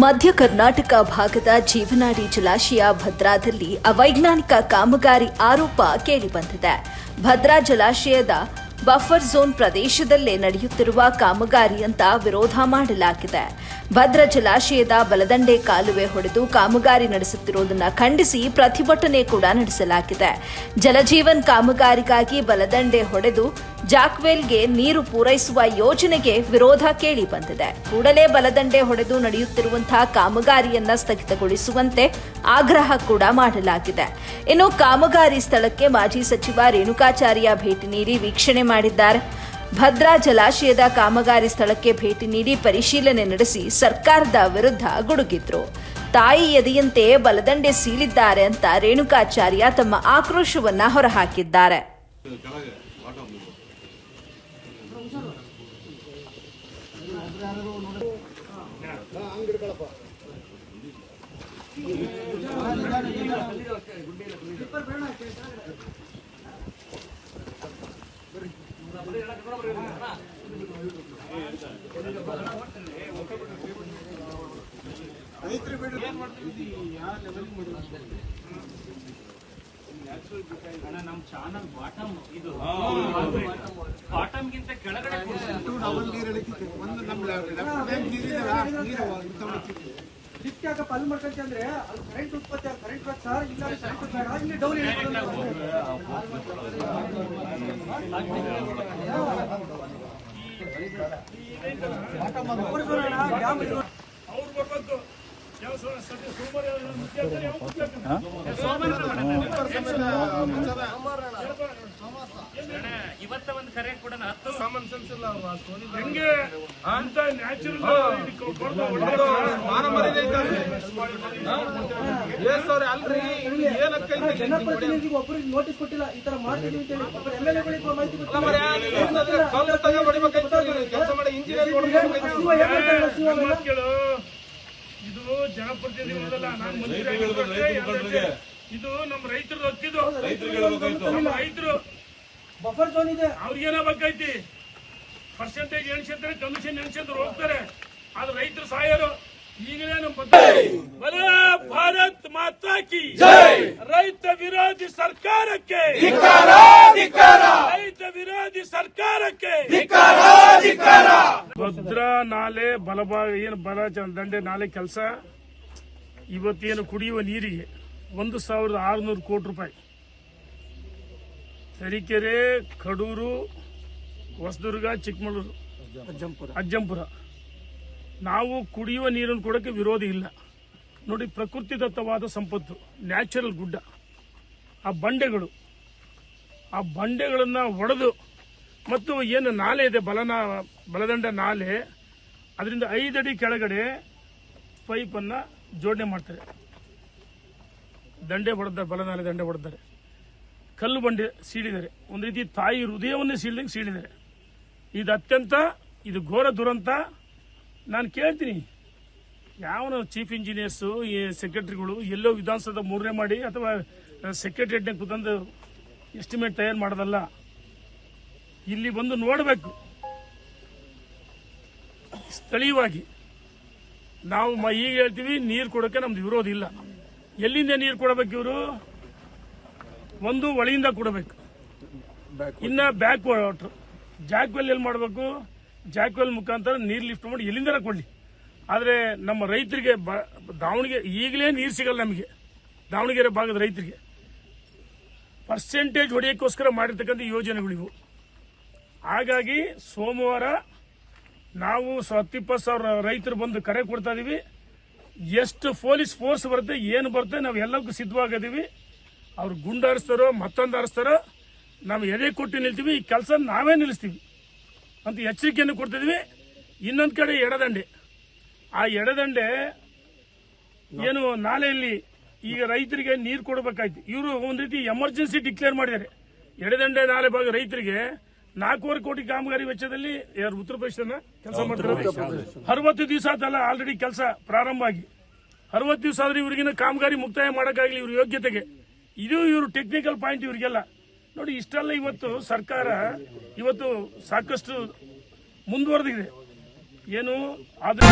ಮಧ್ಯ ಕರ್ನಾಟಕ ಭಾಗದ ಜೀವನಾಡಿ ಜಲಾಶಯ ಭದ್ರಾದಲ್ಲಿ ಅವೈಜ್ಞಾನಿಕ ಕಾಮಗಾರಿ ಆರೋಪ ಕೇಳಿಬಂದಿದೆ. ಭದ್ರಾ ಜಲಾಶಯದ ಬಫರ್ ಝೋನ್ ಪ್ರದೇಶದಲ್ಲೇ ನಡೆಯುತ್ತಿರುವ ಕಾಮಗಾರಿ ಅಂತ ವಿರೋಧ ಮಾಡಲಾಗಿದೆ. ಭದ್ರಾ ಜಲಾಶಯದ ಬಲದಂಡೆ ಕಾಲುವೆ ಹೊಡೆದು ಕಾಮಗಾರಿ ನಡೆಸುತ್ತಿರುವುದನ್ನು ಖಂಡಿಸಿ ಪ್ರತಿಭಟನೆ ಕೂಡ ನಡೆಸಲಾಗಿದೆ. ಜಲಜೀವನ್ ಕಾಮಗಾರಿಗಾಗಿ ಬಲದಂಡೆ ಹೊಡೆದು ಜಾಕ್ವೆಲ್ಗೆ ನೀರು ಪೂರೈಸುವ ಯೋಜನೆಗೆ ವಿರೋಧ ಕೇಳಿ ಬಂದಿದೆ. ಕೂಡಲೇ ಬಲದಂಡೆ ಹೊಡೆದು ನಡೆಯುತ್ತಿರುವಂತಹ ಕಾಮಗಾರಿಯನ್ನ ಸ್ಥಗಿತಗೊಳಿಸುವಂತೆ ಆಗ್ರಹ ಕೂಡ ಮಾಡಲಾಗಿದೆ. ಇನ್ನು ಕಾಮಗಾರಿ ಸ್ಥಳಕ್ಕೆ ಮಾಜಿ ಸಚಿವ ರೇಣುಕಾಚಾರ್ಯ ಭೇಟಿ ನೀಡಿ ವೀಕ್ಷಣೆ ಮಾಡಿದ್ದಾರೆ. ಭದ್ರಾ ಜಲಾಶಯದ ಕಾಮಗಾರಿ ಸ್ಥಳಕ್ಕೆ ಭೇಟಿ ನೀಡಿ ಪರಿಶೀಲನೆ ನಡೆಸಿ ಸರ್ಕಾರದ ವಿರುದ್ಧ ಗುಡುಗಿದ್ರು. ತಾಯಿ ಎದೆಯಂತೆ ಬಲದಂಡೆ ಸೀಳಿದ್ದಾರೆ ಅಂತ ರೇಣುಕಾಚಾರ್ಯ ತಮ್ಮ ಆಕ್ರೋಶವನ್ನ ಹೊರಹಾಕಿದ್ದಾರೆ. ಅಣ್ಣ ನಮ್ಮ ಚಾನಲ್ ಬಾಟಮ್ ಇದು ಬಾಟಮ್ ಗಿಂತ ಕೆಳಗಡೆ. ಒಂದು ನಮ್ಮ ಲೆಫ್ಟ್ ನೀರಿದೆ ನೀರು ಇಂಥ ಮಾಡ್ತಿದ್ವಿ. ಲಿಫ್ಟ್ ಯಾಕಪ್ಪ ಅಲ್ಲಿ ಮಾಡ್ಕೊಂತ ಅಂದ್ರೆ ಅಲ್ಲಿ ಕರೆಂಟ್ ಉತ್ಪತ್ತಿ ಕರೆಂಟ್ ಸರ್ ಇಲ್ಲ ಕರೆಂಟ್ ಬೇಡ ಇಲ್ಲಿ ಡೌನ್ ಡ್ಯಾಮ್ ಇದು ಅಣ್ಣ, ಇವತ್ತ ಒಂದು ಕರೆ ಕೊಡೋಣ ಹತ್ತು ಅಂತ ನ್ಯಾಚುರಲ್ ಜನಪ್ರತಿನಿಧಿಗೆ ಒಬ್ಬರಿಗೆ ನೋಟಿಸ್ ಕೊಟ್ಟಿಲ್ಲ ಈ ತರ ಮಾಡ್ತೀವಿ ಅಂತ ಹೇಳಿ ಎಂಎಲ್ಎಗಳಿಗೆ ಮಾಹಿತಿ ಕೊಟ್ಟಿಲ್ಲ ಇಂಜಿನಿಯರ್ ಇದು ಜನಪ್ರತಿನಿಧಿಗಳಲ್ಲ ನಾನು ಮಂತ್ರಿ ಇದು ನಮ್ಮ ರೈತರು ಹಕ್ಕಿದು ನಮ್ಮ ರೈತರು. ಬಫರ್ ಝೋನ್ ಇದೆ. ಅವ್ರಿಗೇನಾಗಬೇಕೈತಿ ಪರ್ಸೆಂಟೇಜ್ ಎಣಿಸಿದ್ರೆ ಕಮಿಷನ್ ಎಣಿಸಿದ್ರು ಹೋಗ್ತಾರೆ. ಆದ್ರೆ ರೈತರು ಸಾಯೋರು ಈಗಲೇ ನಮ್ಮ ಬಲೇ ಭಾರತ್ ಮಾತಾ ಕಿ ರೈತ ವಿರೋಧಿ ಸರ್ಕಾರಕ್ಕೆ ರೈತ ವಿರೋಧಿ ಸರ್ಕಾರಕ್ಕೆ ಭದ್ರಾ ನಾಲೆ ಬಲಭಾಗ ಏನು ಬಲ ದಂಡೆ ನಾಲೆ ಕೆಲಸ. ಇವತ್ತೇನು ಕುಡಿಯುವ ನೀರಿಗೆ ಒಂದು ಸಾವಿರದ ಆರುನೂರು ಕೋಟಿ ರೂಪಾಯಿ. ತರೀಕೆರೆ ಕಡೂರು ಹೊಸದುರ್ಗ ಚಿಕ್ಕಮಗಳೂರು ಅಜ್ಜಂಪುರ. ನಾವು ಕುಡಿಯುವ ನೀರನ್ನು ಕೊಡೋಕ್ಕೆ ವಿರೋಧ ಇಲ್ಲ. ನೋಡಿ ಪ್ರಕೃತಿದತ್ತವಾದ ಸಂಪತ್ತು ನ್ಯಾಚುರಲ್ ಗುಡ್ಡ. ಆ ಬಂಡೆಗಳು ಆ ಬಂಡೆಗಳನ್ನು ಒಡೆದು ಮತ್ತು ಏನು ನಾಲೆ ಇದೆ ಬಲನ ಬಲದಂಡ ನಾಲೆ ಅದರಿಂದ ಐದಡಿ ಕೆಳಗಡೆ ಪೈಪನ್ನು ಜೋಡಣೆ ಮಾಡ್ತಾರೆ. ದಂಡೆ ಹೊಡೆದ ಬಲನಾಲೆ ದಂಡೆ ಹೊಡೆದಾರೆ ಕಲ್ಲು ಬಂಡೆ ಸೀಳಿದ್ದಾರೆ. ಒಂದು ರೀತಿ ತಾಯಿ ಹೃದಯವನ್ನೇ ಸೀಳಿದಂಗೆ ಸೀಳಿದ್ದಾರೆ. ಇದು ಅತ್ಯಂತ, ಇದು ಘೋರ ದುರಂತ. ನಾನು ಕೇಳ್ತೀನಿ, ಯಾವನ ಚೀಫ್ ಇಂಜಿನಿಯರ್ಸು ಈ ಸೆಕ್ರೆಟರಿಗಳು ಎಲ್ಲೋ ವಿಧಾನಸೌಧ ಮೂರನೇ ಮಾಡಿ ಅಥವಾ ಸೆಕ್ರೆಟರಿಯೇಟ್ನಾಗ ಕುತಂದು ಎಸ್ಟಿಮೇಟ್ ತಯಾರು ಮಾಡೋದಲ್ಲ. ಇಲ್ಲಿ ಬಂದು ನೋಡಬೇಕು. ಸ್ಥಳೀಯವಾಗಿ. ನಾವು ಈಗ ಹೇಳ್ತೀವಿ, ನೀರು ಕೊಡೋಕ್ಕೆ ನಮ್ದು ವಿರೋಧ ಇಲ್ಲ. ಎಲ್ಲಿಂದ ನೀರು ಕೊಡಬೇಕು ಇವರು? ಒಂದು ಒಳಿಯಿಂದ ಕೊಡಬೇಕು. ಇನ್ನ ಬ್ಯಾಕ್ ವಾಟರ್ ಜಾಕ್ವೆಲ್ ಎಲ್ಲಿ ಮಾಡಬೇಕು? ಜಾಕ್ವೆಲ್ ಮುಖಾಂತರ ನೀರು ಲಿಫ್ಟ್ ಮಾಡಿ ಎಲ್ಲಿಂದ ಕೊಡಲಿ. ಆದರೆ ನಮ್ಮ ರೈತರಿಗೆ ಬ- ದಾವಣಗೆರೆ, ಈಗಲೇ ನೀರು ಸಿಗಲ್ಲ ನಮಗೆ. ದಾವಣಗೆರೆ ಭಾಗದ ರೈತರಿಗೆ. ಪರ್ಸೆಂಟೇಜ್ ಹೊಡೆಯೋಕ್ಕೋಸ್ಕರ ಮಾಡಿರ್ತಕ್ಕಂಥ ಯೋಜನೆಗಳಿವು. ಹಾಗಾಗಿ ಸೋಮವಾರ ನಾವು ಹತ್ತಿಪ್ಪ ಸಾವಿರ ರೈತರು ಬಂದು ಕರೆ ಕೊಡ್ತಾ ಇದೀವಿ. ಎಷ್ಟು ಪೊಲೀಸ್ ಫೋರ್ಸ್ ಬರುತ್ತೆ, ಏನು ಬರುತ್ತೆ, ನಾವು ಎಲ್ಲಕ್ಕೂ ಸಿದ್ಧವಾಗಿದ್ದೀವಿ. ಅವ್ರು ಗುಂಡಾರಿಸ್ತಾರೋ, ಮತ್ತೊಂದು ಹರಿಸ್ತಾರೋ ನಾವು ಎದೆ ಕೊಟ್ಟು ನಿಲ್ತೀವಿ. ಈ ಕೆಲಸ ನಾವೇ ನಿಲ್ಲಿಸ್ತೀವಿ. ಅಂತ ಎಚ್ಚರಿಕೆಯನ್ನು ಕೊಡ್ತಿದ್ವಿ ಇನ್ನೊಂದು ಕಡೆ ಎಡದಂಡೆ. ಆ ಎಡದಂಡೆ ಏನು ನಾಲೆಯಲ್ಲಿ ಈಗ ರೈತರಿಗೆ ನೀರು ಕೊಡಬೇಕಾಯ್ತು. ಇವರು ಒಂದು ರೀತಿ ಎಮರ್ಜೆನ್ಸಿ ಡಿಕ್ಲೇರ್ ಮಾಡಿದ್ದಾರೆ. ಎಡದಂಡೆ ನಾಲೆ ಭಾಗ ರೈತರಿಗೆ ನಾಲ್ಕೂವರೆ ಕೋಟಿ ಕಾಮಗಾರಿ ವೆಚ್ಚದಲ್ಲಿ ಯಾರು ಉತ್ತರ ಪ್ರದೇಶನ ಕೆಲಸ ಮಾಡ್ತಾರೆ? ಅರವತ್ತು ದಿವಸ ಆತಲ್ಲ ಆಲ್ರೆಡಿ ಕೆಲಸ ಪ್ರಾರಂಭ ಆಗಿ. ಅರವತ್ತು ದಿವಸ ಆದ್ರೆ ಇವ್ರಿಗಿನ ಕಾಮಗಾರಿ ಮುಕ್ತಾಯ ಮಾಡೋಕ್ಕಾಗಲಿ ಇವ್ರ ಯೋಗ್ಯತೆಗೆ. ಇದು ಇವರು ಟೆಕ್ನಿಕಲ್ ಪಾಯಿಂಟ್ ಇವರಿಗೆಲ್ಲ. ನೋಡಿ ಇಷ್ಟೆಲ್ಲ ಇವತ್ತು ಸರ್ಕಾರ ಇವತ್ತು ಸಾಕಷ್ಟು ಮುಂದುವರೆದಿದೆ. ಏನು ಆದ್ರೆ